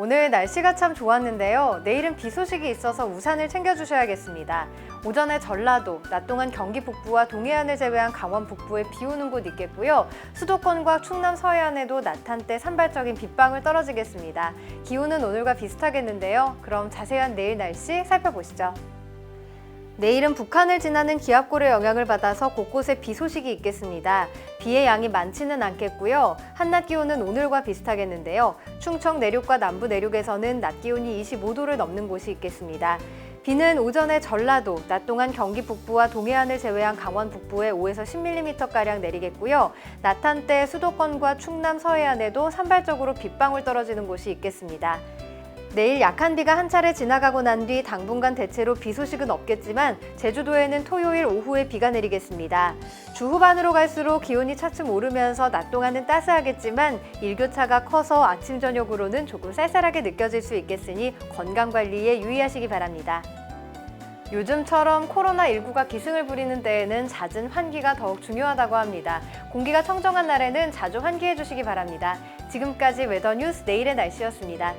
오늘 날씨가 참 좋았는데요. 내일은 비 소식이 있어서 우산을 챙겨주셔야겠습니다. 오전에 전라도, 낮 동안 경기 북부와 동해안을 제외한 강원 북부에 비 오는 곳 있겠고요. 수도권과 충남 서해안에도 낮 한때 산발적인 빗방울 떨어지겠습니다. 기온은 오늘과 비슷하겠는데요. 그럼 자세한 내일 날씨 살펴보시죠. 내일은 북한을 지나는 기압골의 영향을 받아서 곳곳에 비 소식이 있겠습니다. 비의 양이 많지는 않겠고요. 한낮 기온은 오늘과 비슷하겠는데요. 충청 내륙과 남부 내륙에서는 낮 기온이 25도를 넘는 곳이 있겠습니다. 비는 오전에 전라도, 낮 동안 경기 북부와 동해안을 제외한 강원 북부에 5에서 10mm가량 내리겠고요. 낮 한때 수도권과 충남 서해안에도 산발적으로 빗방울 떨어지는 곳이 있겠습니다. 내일 약한 비가 한 차례 지나가고 난 뒤 당분간 대체로 비 소식은 없겠지만 제주도에는 토요일 오후에 비가 내리겠습니다. 주 후반으로 갈수록 기온이 차츰 오르면서 낮 동안은 따스하겠지만 일교차가 커서 아침 저녁으로는 조금 쌀쌀하게 느껴질 수 있겠으니 건강 관리에 유의하시기 바랍니다. 요즘처럼 코로나19가 기승을 부리는 때에는 잦은 환기가 더욱 중요하다고 합니다. 공기가 청정한 날에는 자주 환기해 주시기 바랍니다. 지금까지 웨더뉴스 내일의 날씨였습니다.